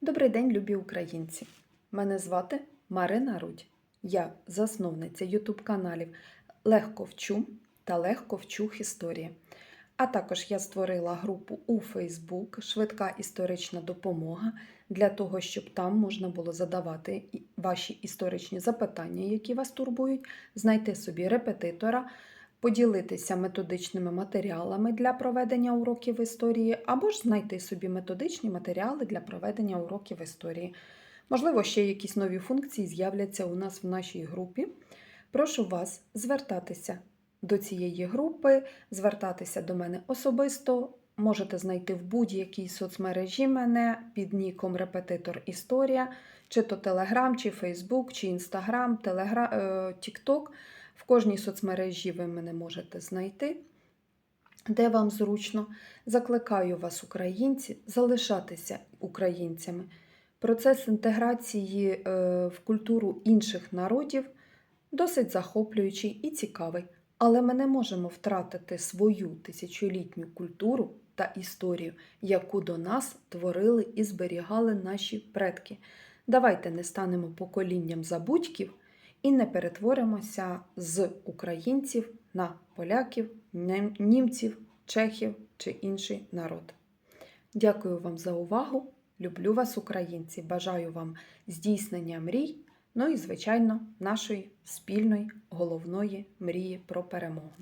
Добрий день, любі українці! Мене звати Марина Рудь. Я засновниця ютуб каналів Легко вчу та Легко вчу історії. А також я створила групу у Facebook Швидка історична допомога для того, щоб там можна було задавати ваші історичні запитання, які вас турбують, знайти собі репетитора, поділитися методичними матеріалами для проведення уроків історії, або ж знайти собі методичні матеріали для проведення уроків історії. Можливо, ще якісь нові функції з'являться у нас в нашій групі. Прошу вас звертатися до цієї групи, звертатися до мене особисто. Можете знайти в будь-якій соцмережі мене під ніком Репетитор Історія, чи то Телеграм, чи Фейсбук, чи Інстаграм, Телегра... е, Тікток. В кожній соцмережі ви мене можете знайти, де вам зручно. Закликаю вас, українці, залишатися українцями. Процес інтеграції е, в культуру інших народів досить захоплюючий і цікавий, але ми не можемо втратити свою тисячолітню культуру та історію, яку до нас творили і зберігали наші предки. Давайте не станемо поколінням забудьків і не перетворимося з українців на поляків, німців, чехів чи інший народ. Дякую вам за увагу. Люблю вас, українці. Бажаю вам здійснення мрій. Ну і, звичайно, нашої спільної головної мрії про перемогу.